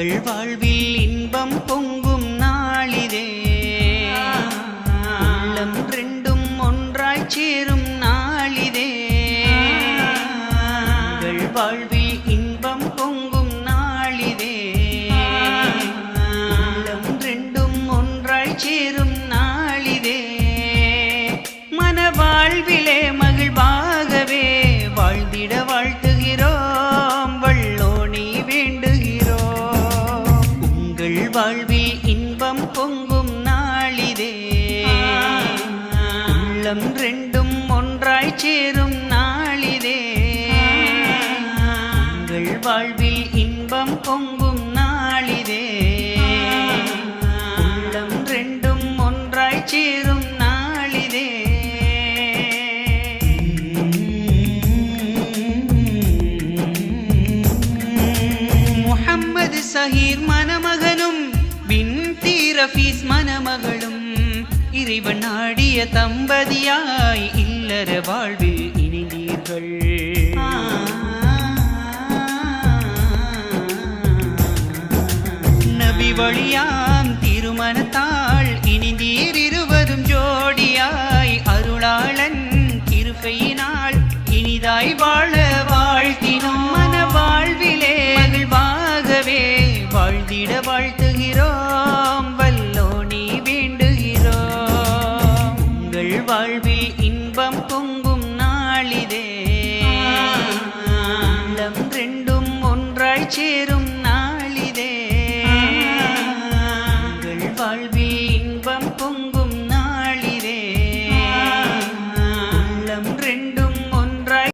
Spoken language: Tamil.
உங்கள் வாழ்வில் இன்பம் பொங்கும் நாளிதே. உள்ளம் ரெண்டும் ஒன்றாய் சேரும் நாளிதே. உங்கள் வாழ்வில் இன்பம் பொங்கும் நாளிதே. உள்ளம் ரெண்டும் ஒன்றாய் சேரும் நாளிதே. மனவாழ்விலே வாழ்வில் இன்பம் பொங்கும் நாளிதே. உள்ளம் ரெண்டும் ஒன்றாய் சேரும் நாளிதே. உங்கள் வாழ்வில் இன்பம் பொங்கும் சஹீர் மணமகனும் பின் ரஃபீஸ் மணமகளும். இறைவன் நாடிய தம்பதியாய் இல்லற வாழ்வில் இணைந்தீர்கள். நபி வழியாம் திருமணத்தாள் இனிந்தீர் இருவரும் ஜோடியாய் அருளாளன் கிருபையினால் இனிதாய் வாழ வீழ்ந்திட வாழ்த்துகிறோம் வல்லோனி வேண்டுகிறோம். உங்கள் வாழ்வில் இன்பம் பொங்கும் நாளிதே. உள்ளம் ரெண்டும் ஒன்றாய் சேரும் நாளிதே. உங்கள் வாழ்வில்